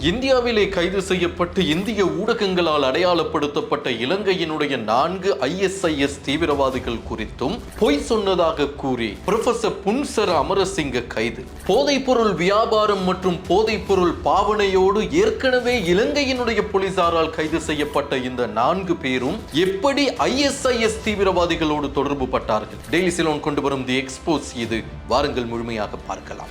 இந்தியாவிலே கைது செய்யப்பட்டு இந்திய ஊடகங்களால் அடையாளப்படுத்தப்பட்ட இலங்கையினுடைய நான்கு ஐஎஸ்ஐஎஸ் தீவிரவாதிகள் குறித்தும் பொய் சொன்னதாக கூறி புரொஃபசர் புன்சர் அமரசிங்க கைது. போதைப்பொருள் வியாபாரம் மற்றும் போதைப்பொருள் பாவனையோடு ஏற்கனவே இலங்கையினுடைய போலீசாரால் கைது செய்யப்பட்ட இந்த நான்கு பேரும் எப்படி ஐஎஸ்ஐஎஸ் தீவிரவாதிகளோடு தொடர்பு பட்டார்கள் டெய்லி சிலோன் கொண்டு வரும் தி எக்ஸ்போஸ் இது. வாருங்கள் முழுமையாக பார்க்கலாம்.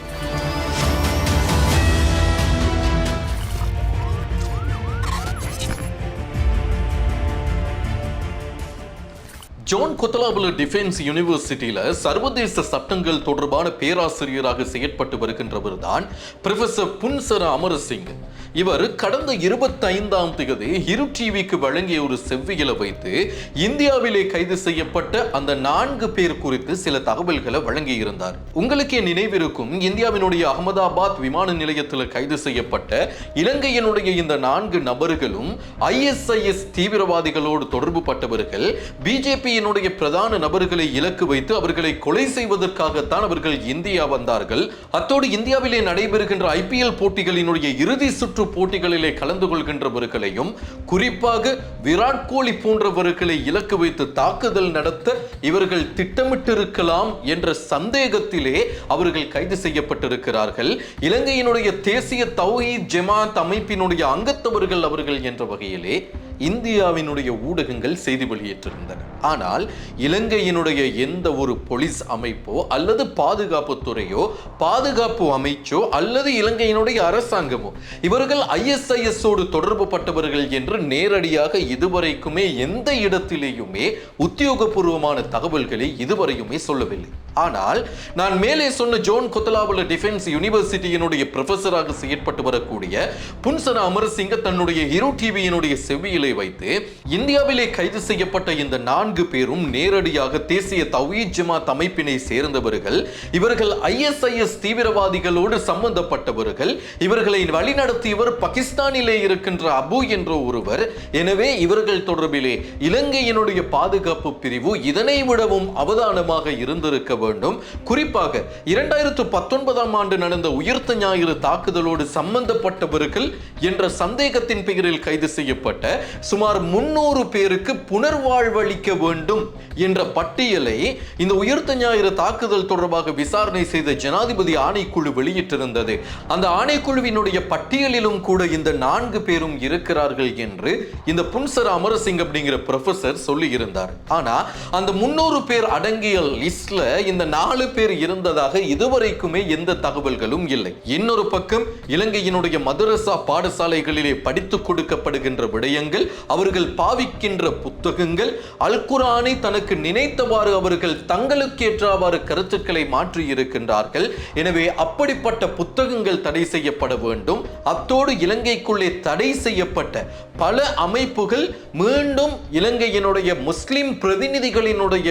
ஜான் கொத்தலாபுல டிஃபென்ஸ் யூனிவர்சிட்டியில சர்வதேச சட்டங்கள் தொடர்பான பேராசிரியராக செயற்பட்டு வருகின்றவர் தான் ப்ரொஃபசர் புன்சர அமரசிங் இவர் கடந்த இருபத்தைந்தாம் தேதி ஹிரு டிவிக்கு வழங்கிய ஒரு செவ்வியல வைத்து இந்தியாவிலே கைது செய்யப்பட்ட அந்த நான்கு பேர் குறித்து சில தகவல்களை வழங்கியிருந்தார். உங்களுக்கே நினைவிருக்கும் இந்தியாவினுடைய அகமதாபாத் விமான நிலையத்தில் கைது செய்யப்பட்ட இலங்கையினுடைய இந்த நான்கு நபர்களும் ஐஎஸ்ஐஎஸ் தீவிரவாதிகளோடு தொடர்பு பட்டவர்கள் பிஜேபி பிஜேபியினுடைய பிரதான நபர்களை இலக்கு வைத்து அவர்களை கொலை செய்வதற்காகத்தான் அவர்கள் இந்தியா வந்தார்கள். அத்தோடு இந்தியாவிலே நடைபெறுகின்ற ஐபிஎல் போட்டிகளினுடைய இறுதி சுற்று போட்டிகளிலே கலந்து கொள்கின்றவர்களையும் குறிப்பாக விராட் கோலி போன்றவர்களை இலக்கு வைத்து தாக்குதல் நடத்த இவர்கள் திட்டமிட்டிருக்கலாம் என்ற சந்தேகத்திலே அவர்கள் கைது செய்யப்பட்டிருக்கிறார்கள். இலங்கையினுடைய தேசிய தௌஹீத் ஜெமாத் அமைப்பினுடைய அங்கத்தவர்கள் அவர்கள் என்ற வகையிலே இந்தியாவினுடைய ஊடகங்கள் செய்தி வெளியிட்டிருந்தன ஆனால் இலங்கையினுடைய எந்த ஒரு போலீஸ் அமைப்போ அல்லது பாதுகாப்பு துறையோ பாதுகாப்பு அமைச்சோ அல்லது இலங்கையினுடைய அரசாங்கமோ இவர்கள் ஐஎஸ்ஐஎஸ்ஓடு தொடர்பு பட்டவர்கள் என்று நேரடியாக இதுவரைக்குமே எந்த இடத்திலேயுமே உத்தியோகபூர்வமான தகவல்களை இதுவரையுமே சொல்லவில்லை. ஆனால் நான் மேலே சொன்ன ஜோன் கொத்தலாவல டிஃபென்ஸ் யூனிவர்சிட்டியினுடைய ப்ரொஃபஸராக செயற்பட்டு வரக்கூடிய புன்சன அமரசிங்க தன்னுடைய ஹீரோ டிவியினுடைய செவ்வியிலே வைத்து இந்தியாவிலே கைது செய்யப்பட்ட இந்த நான்கு பேரும் நேரடியாக தேசிய தவீத் ஜமாத் அமைப்பினை சேர்ந்தவர்கள். இவர்கள் ஐஎஸ்ஐஎஸ் தீவிரவாதிகளோடு சம்பந்தப்பட்டவர்கள். இவர்களை வழிநடத்தியவர் பாகிஸ்தானிலே இருக்கின்ற அபு என்ற ஒருவர். எனவே இவர்கள் தொடர்பிலே இலங்கையினுடைய பாதுகாப்பு பிரிவு இதனை விடவும் அவதானமாக இருந்திருக்க வேண்டும். குறிப்பாக இரண்டாயிரத்து பத்தொன்பதாம் ஆண்டு நடந்த உயிர்த்த ஞாயிறு தாக்குதலோடு சம்பந்தப்பட்டவர்கள் என்ற சந்தேகத்தின் பெயரில் கைது செய்யப்பட்ட சுமார் முன்னூறு பேருக்கு புனர்வாழ்வளிக்க வேண்டும் என்ற பட்டியலை இந்த உயிர்த்த ஞாயிறு தாக்குதல் தொடர்பாக விசாரணை செய்த ஜனாதிபதி ஆணைக்குழு வெளியிட்டிருந்தது. அந்த ஆணைக்குழுவினுடைய பட்டியலிலும் கூட இந்த நான்கு பேரும் இருக்கிறார்கள் என்று இந்த புன்சர் அமரசிங் அப்படிங்கிற ப்ரொஃபசர் சொல்லியிருந்தார். ஆனா அந்த முன்னூறு பேர் அடங்கிய லிஸ்ட்ல இந்த நாலு பேர் இருந்ததாக இதுவரைக்குமே எந்த தகவல்களும் இல்லை. இன்னொரு பக்கம் இலங்கையினுடைய மதரசா பாடசாலைகளிலே படித்துக் கொடுக்கப்படுகின்ற விடயங்கள் அவர்கள் பாவிக்கின்ற புத்தகங்கள் அல்குரானை தனக்கு நினைத்தவாறு அவர்கள் தங்களுக்கேற்றவாறு கருத்துக்களை மாற்றி இருக்கின்றார்கள். எனவே அப்படிப்பட்ட புத்தகங்கள் தடை செய்யப்பட வேண்டும். அத்தோடு இலங்கைக்குள்ளே தடை செய்யப்பட்ட பல அமைப்புகள் மீண்டும் இலங்கையினுடைய முஸ்லிம் பிரதிநிதிகளினுடைய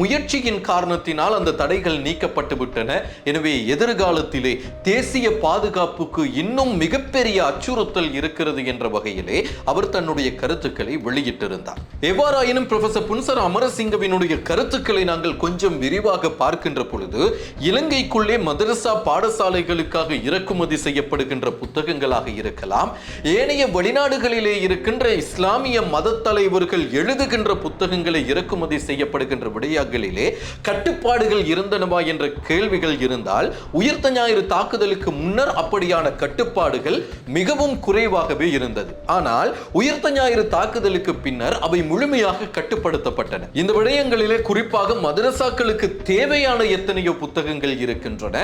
முயற்சியின் காரணத்தினால் அந்த தடைகள் நீக்கப்பட்டு விட்டன எனவே எதிர்காலத்திலே தேசிய பாதுகாப்புக்கு இன்னும் மிகப்பெரிய அச்சுறுத்தல் இருக்கிறது என்ற வகையிலே அவர் தன்னுடைய கருத்துக்களை வெளியிட்டிருந்தார். எவ்வாறாயினும் ப்ரொஃபசர் புன்சர் அமரசிங்கவினுடைய கருத்துக்களை நாங்கள் கொஞ்சம் விரிவாக பார்க்கின்ற பொழுது இலங்கைக்குள்ளே மதரசா பாடசாலைகளுக்காக இறக்குமதி செய்யப்படுகின்ற புத்தகங்களாக இருக்கலாம். ஏனைய வெளிநாடுகளிலே இருக்கின்ற இஸ்லாமிய மத தலைவர்கள் எழுதுகின்ற புத்தகங்களை இறக்குமதி செய்யப்படுகின்ற விடையாக காலங்களிலே கட்டுப்பாடுகள் இருந்தனவா என்ற கேள்விகள் இருந்தால் உயிர்த்த ஞாயிறு தாக்குதலுக்கு முன்னர் அப்படியான கட்டுப்பாடுகள் மிகவும் குறைவாகவே இருந்தது. ஆனால் உயிர்த்த ஞாயிறு தாக்குதலுக்கு பின்னர் அவை முழுமையாக கட்டுப்படுத்தப்பட்டன. இந்த விடயங்களிலே குறிப்பாக மதரசாக்களுக்கு தேவையான எத்தனையோ புத்தகங்கள் இருக்கின்றன.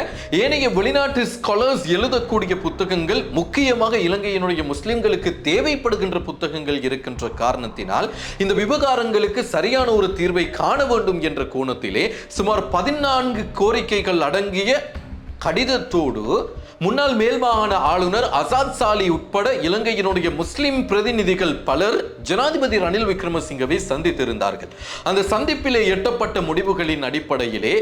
ஏனைய வெளிநாட்டு ஸ்காலர்ஸ் எழுதக்கூடிய புத்தகங்கள் முக்கியமாக இலங்கையினுடைய முஸ்லிம்களுக்கு தேவைப்படுகின்ற புத்தகங்கள் இருக்கின்ற காரணத்தினால் இந்த விவகாரங்களுக்கு சரியான ஒரு தீர்வை காண வேண்டும் என்ற கோணத்திலே சுமார் பதினான்கு கோரிக்கைகள் அடங்கிய கடிதத்தோடு முன்னாள் மேல்மாகாண ஆளுநர் அசாத் சாலி உட்பட இலங்கையினுடைய முஸ்லிம் பிரதிநிதிகள் பலர் ஜனாதிபதி ரணில் விக்ரமசிங்கவை சந்தித்திருந்தார்கள். அந்த சந்திப்பிலே எட்டப்பட்ட முடிவுகளின் அடிப்படையிலே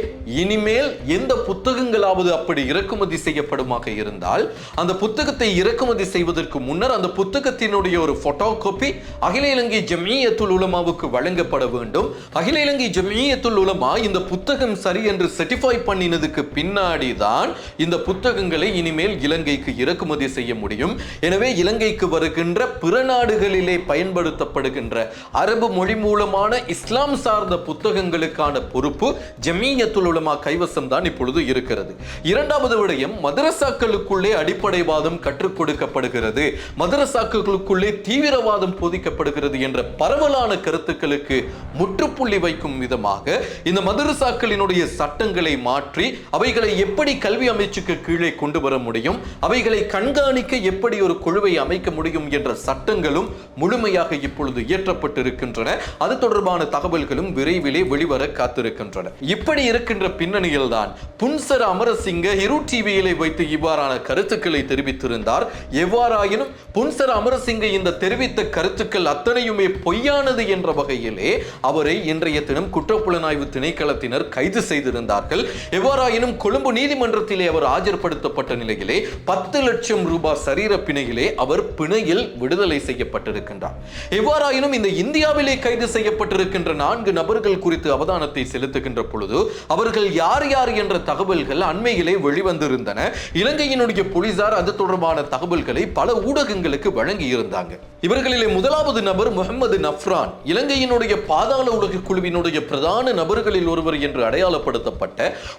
இனிமேல் எந்த புத்தகங்களாவது அப்படி இறக்குமதி செய்யப்படுமாக இருந்தால் அந்த புத்தகத்தை இறக்குமதி செய்வதற்கு முன்னர் அந்த புத்தகத்தினுடைய ஒரு போட்டோ காப்பி அகில இலங்கை ஜமியத்துல் உலமாவுக்கு வழங்கப்பட வேண்டும். அகில இலங்கை ஜமியத்துல் உலமா இந்த புத்தகம் சரி என்று செர்டிஃபை பண்ணினதுக்கு பின்னாடி தான் இந்த புத்தகங்களை இனி இனிமேல் இலங்கைக்கு இறக்குமதி செய்ய முடியும். எனவே இலங்கைக்கு வருகின்ற பிற நாடுகளிலே பயன்படுத்தப்படுகின்ற அரபு மொழி மூலமான இஸ்லாம் சார்ந்த புத்தகங்களுக்கான பொறுப்பு ஜமீயத்துல் உலமா கைவசம் தான் இப்பொழுது இருக்கிறது. இரண்டாவது விடயம் மதரசாக்களுக்குள்ளே அடிப்படைவாதம் கற்றுக் கொடுக்கப்படுகிறது. மதரசாக்களுக்குள்ளே தீவிரவாதம் போதிக்கப்படுகிறது என்ற பரவலான கருத்துக்களுக்கு முற்றுப்புள்ளி வைக்கும் விதமாக இந்த மதரசாக்களினுடைய சட்டங்களை மாற்றி அவைகளை எப்படி கல்வி அமைச்சுக்கு கீழே கொண்டு வர முடியும். அவைகளை கண்காணிக்க எப்படி ஒரு குழுவை அமைக்க முடியும் என்ற சட்டங்களும் முழுமையாக இப்பொழுது இயற்றப்பட்டிருக்கின்றன. அது தொடர்பான தகவல்களும் விரைவிலே வெளிவர காத்திருக்கின்றன. இப்படி இருக்கின்ற பின்னணியில் தான் புன்சர் அமரசிங்க இரு டிவியிலே வைத்து இவ்வாறான கருத்துக்களை தெரிவித்திருந்தார். எவ்வாறாயினும் புன்சர் அமரசிங்க இந்த தெரிவித்த கருத்துக்கள் அத்தனையுமே பொய்யானது என்ற வகையிலே அவரை இன்றைய தினம் குற்றப்புலனாய்வு திணைக்களத்தினர் கைது செய்திருந்தார்கள். எவ்வாறாயினும் கொழும்பு நீதிமன்றத்திலே அவர் ஆஜர்படுத்தப்பட்ட நிலையிலே பத்து லட்சம் ரூபாய் சரீர பிணையிலே அவர் பிணையில் விடுதலை செய்யப்பட்டிருக்கின்றார். எவ்வாறாயினும் இந்த இந்தியாவிலே கைது செய்யப்பட்டிருக்கின்ற நான்கு நபர்கள் குறித்து அவதானத்தை செலுத்துகின்ற பொழுது அவர்கள் யார் யார் என்ற தகவல்கள் அண்மையிலே வெளிவந்திருந்தன. இலங்கையினுடைய போலீசார் அது தொடர்பான தகவல்களை பல ஊடகங்களுக்கு வழங்கி இருந்தாங்க இவர்களிலே முதலாவது நபர் முகமது நஃப்ரான் இலங்கையினுடைய பாதாள உலக குழுவினுடைய பிரதான நபர்களில் ஒருவர் என்று அடையாளப்படுத்தப்பட்ட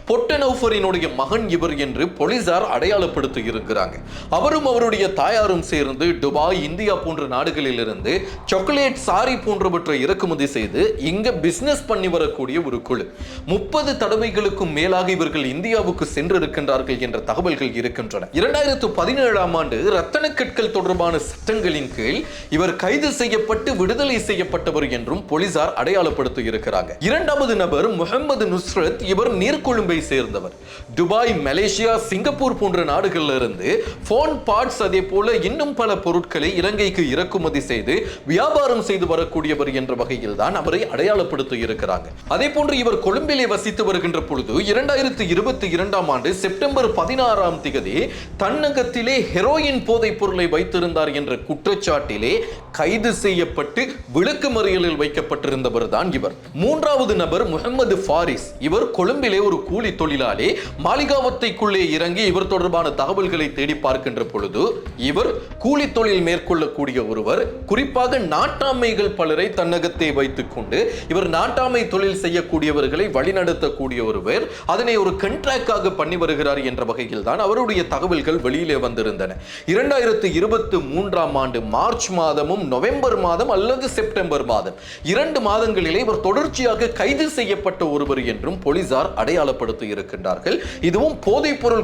பொட்டனௌஃபரினுடைய மகன் இவர் என்று போலீசார் அடையாளப்படுத்தி இருக்கிறாங்க அவரும் அவருடைய தாயாரும் சேர்ந்து துபாய் இந்தியா போன்ற நாடுகளிலிருந்து சாக்லேட் சாரி போன்றவற்றை இறக்குமதி செய்து இங்க பிசினஸ் பண்ணி வரக்கூடிய ஒரு குழு. முப்பது தடவைகளுக்கும் மேலாக இவர்கள் இந்தியாவுக்கு சென்றிருக்கின்றார்கள் என்ற தகவல்கள் இருக்கின்றன. இரண்டாயிரத்து பதினேழாம் ஆண்டு ரத்தன கற்கள் தொடர்பான சட்டங்களின் கீழ் இவர் கைது செய்யப்பட்டு விடுதலை செய்யப்பட்டவர் என்றும் போலீசார் அடையாளப்படுத்தி இருக்கிறாங்க இரண்டாவது நபர் முகமது நுஸ்ரத் இவர் நீர்கொழும்பை சேர்ந்தவர். துபாய் மலேசியா சிங்கப்பூர் போன்ற நாடுகளில் இருந்து போன் பார்ட்ஸ் அதே போல இன்னும் பல பொருட்களை இலங்கைக்கு இறக்குமதி செய்து வியாபாரம் செய்து வரக்கூடியவர் என்ற வகையில் தான் அவரை அடையாளப்படுத்தி இருக்கிறாங்க. அதே போன்று இவர் கொழும்பிலே வசித்து வருகின்ற பொழுது இரண்டாயிரத்தி இருபத்தி இரண்டாம் ஆண்டு செப்டம்பர் பதினாறாம் திகதி தன்னகத்திலே ஹெரோயின் போதைப் பொருளை வைத்திருந்தார் என்ற குற்றச்சாட்டிலே கைது செய்யப்பட்டு விளக்கு மறியலில் வைக்கப்பட்டிருந்தவர் தான் இவர். மூன்றாவது நபர் முகமது ஃபாரிஸ். இவர் கொழும்பிலே ஒரு கூலி தொழிலாளி மாளிகாவத்தைக்குள்ளே இறங்கி இவர் தொடர்பான தகவல்களை தேடி பார்க்கின்ற பொழுது இவர் கூலி தொழில் மேற்கொள்ளக்கூடிய ஒருவர் குறிப்பாக நாட்டாமைகள் பலரை தன்னகத்தை வைத்துக் கொண்டு இவர் நாட்டாமை தொழில் செய்யக்கூடியவர்களை வழிநடத்தக்கூடிய ஒருவர் அதனை ஒரு கண்ட்ராக்டாக பண்ணி வருகிறார் என்ற வகையில் தான் அவருடைய தகவல்கள் வெளியிலே வந்திருந்தன. இரண்டாயிரத்து இருபத்தி மூன்றாம் ஆண்டு மார்ச் மாதமும் நவம்பர் மாதம் அல்லது செப்டம்பர் மாதம் இரண்டு மாதங்களிலே இவர் தொடர்ச்சியாக கைது செய்யப்பட்ட ஒருவர் என்றும் போலீசார் அடையாளப்படுத்தி இருக்கின்றார்கள். இதுவும் போதைப் பொருள்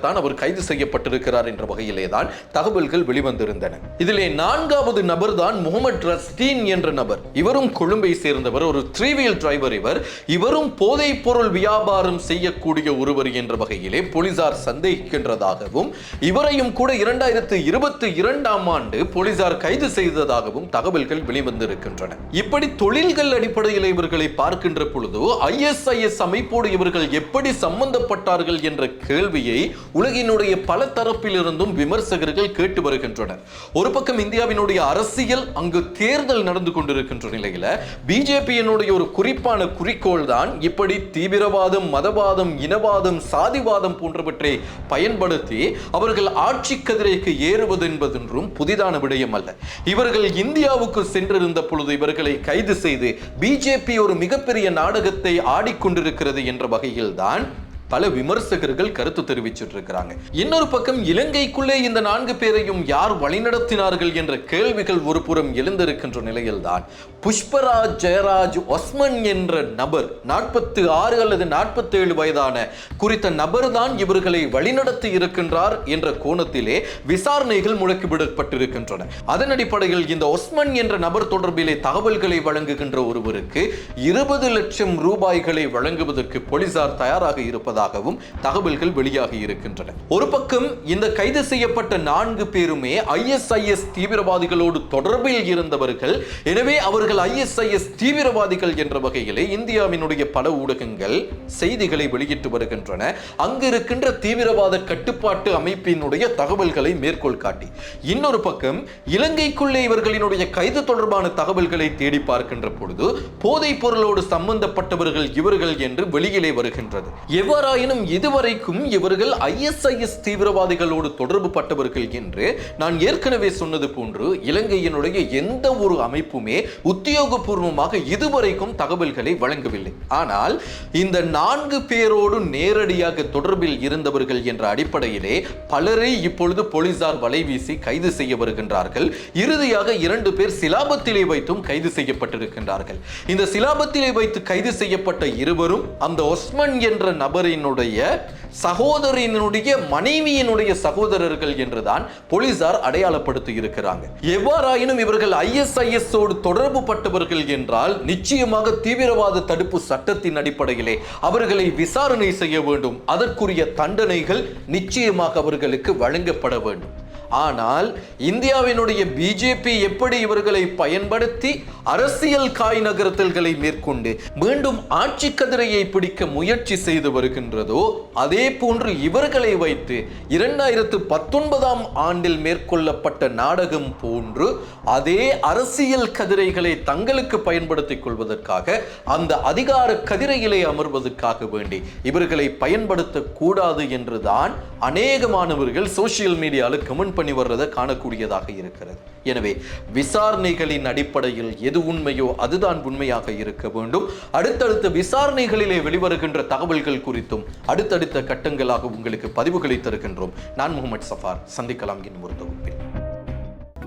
குற்றத்துக்காகத்தான் அவர் கைது செய்யப்பட்டிருக்கிறார் என்ற வகையிலே தான் தகவல்கள் வெளிவந்திருந்தன. இதிலே நான்காவது நபர் தான் முகமது ரஸ்டீன் என்ற நபர். இவரும் கொழும்பை சேர்ந்தவர் ஒரு த்ரீ வீல் டிரைவர் இவர். இவரும் போதைப் பொருள் வியாபாரம் செய்யக்கூடிய ஒருவர் என்ற வகையிலே போலீசார் சந்தேகிக்கின்றதாகவும் இவரையும் கூட இரண்டாயிரத்து இருபத்தி இரண்டாம் ஆண்டு போலீசார் கைது செய்ததாகவும் தகவல்கள் வெளிவந்திருக்கின்றன. இப்படி தொழில்கள் அடிப்படையில் இவர்களை பார்க்கின்ற பொழுது ஐஎஸ்ஐஎஸ் அமைப்போடு இவர்கள் எப்படி சம்பந்தப்பட்டார்கள் என்ற கேள்வியை உலகினுடைய பல தரப்பிலிருந்தும் விமர்சகர்கள் கேட்டு வருகின்றனர். ஒரு பக்கம் இந்தியாவினுடைய அரசியல் அங்கு தேர்தல் நடந்து கொண்டிருக்கின்ற நிலையில பிஜேபியினுடைய ஒரு குறிப்பான குறிக்கோள் தான் இப்படி தீவிரவாதம் மதவாதம் இனவாதம் சாதிவாதம் போன்றவற்றை பயன்படுத்தி அவர்கள் ஆட்சி கதிரைக்கு ஏறுவது என்பதென்றும் புதிதான விடயம் அல்ல. இவர்கள் இந்தியாவுக்கு சென்றிருந்த பொழுது இவர்களை கைது செய்து பிஜேபி ஒரு மிகப்பெரிய நாடகத்தை ஆடிக்கொண்டிருக்கிறது என்ற வகையில்தான் பல விமர்சகர்கள் கருத்து தெரிவிச்சுட்டு இருக்கிறாங்க இன்னொரு பக்கம் இலங்கைக்குள்ளே இந்த நான்கு பேரையும் யார் வழிநடத்தினார்கள் என்ற கேள்விகள் ஒரு புறம் எழுந்திருக்கின்ற நிலையில்தான். புஷ்பராஜ் ஜெயராஜ் ஒஸ்மன் என்ற நபர் நாற்பத்தி ஆறு அல்லது நாற்பத்தி ஏழு வயதான குறித்த நபர் தான் இவர்களை வழிநடத்தி இருக்கின்றார் என்ற கோணத்திலே விசாரணைகள் முழக்கிவிடப்பட்டிருக்கின்றன. அதன் அடிப்படையில் இந்த ஒஸ்மன் என்ற நபர் தொடர்பிலே தகவல்களை வழங்குகின்ற ஒருவருக்கு இருபது லட்சம் ரூபாய்களை வழங்குவதற்கு போலீசார் தயாராக இருப்பதாகவும் தகவல்கள் வெளியாகி இருக்கின்றன. ஒரு பக்கம் இந்த கைது செய்யப்பட்ட நான்கு பேருமே ஐஎஸ்ஐஎஸ் தீவிரவாதிகளோடு தொடர்பில் இருந்தவர்கள். எனவே அவர்கள் ஐஎஸ்ஐஎஸ் தீவிரவாதிகள் என்ற வகையிலே இந்தியாவினுடைய பல ஊடகங்கள் செய்திகளை வெளியிட்டு வருகின்றன. அங்கு இருக்கின்ற தீவிரவாத கட்டுப்பாட்டு அமைப்பினுடைய தகவல்களை மேற்கோள் காட்டி. இன்னொரு பக்கம் இலங்கைக்குள்ளே இவர்களினுடைய கைது தொடர்பான தகவல்களை தேடி பார்க்கின்ற பொழுது போதைப் பொருளோடு சம்பந்தப்பட்டவர்கள் இவர்கள் என்று வெளியிலே வருகின்றது. எவ்வாறு எவ்வாறாயினும் இதுவரைக்கும் இவர்கள் ஐஎஸ்ஐஎஸ் தீவிரவாதிகளோடு தொடர்பு பட்டவர்கள் என்று நான் ஏற்கனவே சொன்னது போன்று இலங்கையினுடைய எந்த ஒரு அமைப்புமே உத்தியோகபூர்வமாக இதுவரைக்கும் தகவல்களை வழங்கவில்லை. ஆனால் இந்த நான்கு பேரோடு நேரடியாக தொடர்பில் இருந்தவர்கள் என்ற அடிப்படையிலே பலரை இப்பொழுது போலீசார் வலைவீசி கைது செய்ய வருகின்றார்கள். இறுதியாக இரண்டு பேர் சிலாபத்திலே வைத்தும் கைது செய்யப்பட்டிருக்கின்றார்கள். இந்த சிலாபத்திலே வைத்து கைது செய்யப்பட்ட இருவரும் அந்த ஒஸ்மன் என்ற நபரின் நபரினுடைய சகோதரனுடைய மனைவியினுடைய சகோதரர்கள் என்றுதான் போலீசார் அடையாளப்படுத்தி இருக்கிறாங்க எவ்வாறாயினும் இவர்கள் ஐஎஸ்ஐஎஸ் தொடர்பு பட்டவர்கள் என்றால் நிச்சயமாக தீவிரவாத தடுப்பு சட்டத்தின் அடிப்படையிலே அவர்களை விசாரணை செய்ய வேண்டும். அதற்குரிய தண்டனைகள் நிச்சயமாக அவர்களுக்கு வழங்கப்பட வேண்டும். ஆனால் இந்தியாவினுடைய பிஜேபி எப்படி இவர்களை பயன்படுத்தி அரசியல் காய் நகர்த்தல்களை மேற்கொண்டு மீண்டும் ஆட்சி கதிரையை பிடிக்க முயற்சி செய்து வருகின்றதோ அதே போன்று இவர்களை வைத்து இரண்டாயிரத்து பத்தொன்பதாம் ஆண்டில் மேற்கொள்ளப்பட்ட நாடகம் போன்று அதே அரசியல் கதிரைகளை தங்களுக்கு பயன்படுத்திக் கொள்வதற்காக அந்த அதிகார கதிரையிலே அமர்வதற்காக வேண்டி இவர்களை பயன்படுத்தக்கூடாது என்றுதான் அநேகமானவர்கள் சோசியல் மீடியாவில் கமெண்ட் பண்ணி வர்றதை காணக்கூடியதாக இருக்கிறது. எனவே விசாரணைகளின் அடிப்படையில் எது உண்மையோ அதுதான் உண்மையாக இருக்க வேண்டும். அடுத்தடுத்த விசாரணைகளிலே வெளிவருகின்ற தகவல்கள் குறித்தும் அடுத்தடுத்த கட்டங்களாக உங்களுக்கு பதிவுகளை தருகின்றோம். நான் முகமது சஃபார். சந்திக்கலாம் என்னும் ஒரு தொகுப்பில்.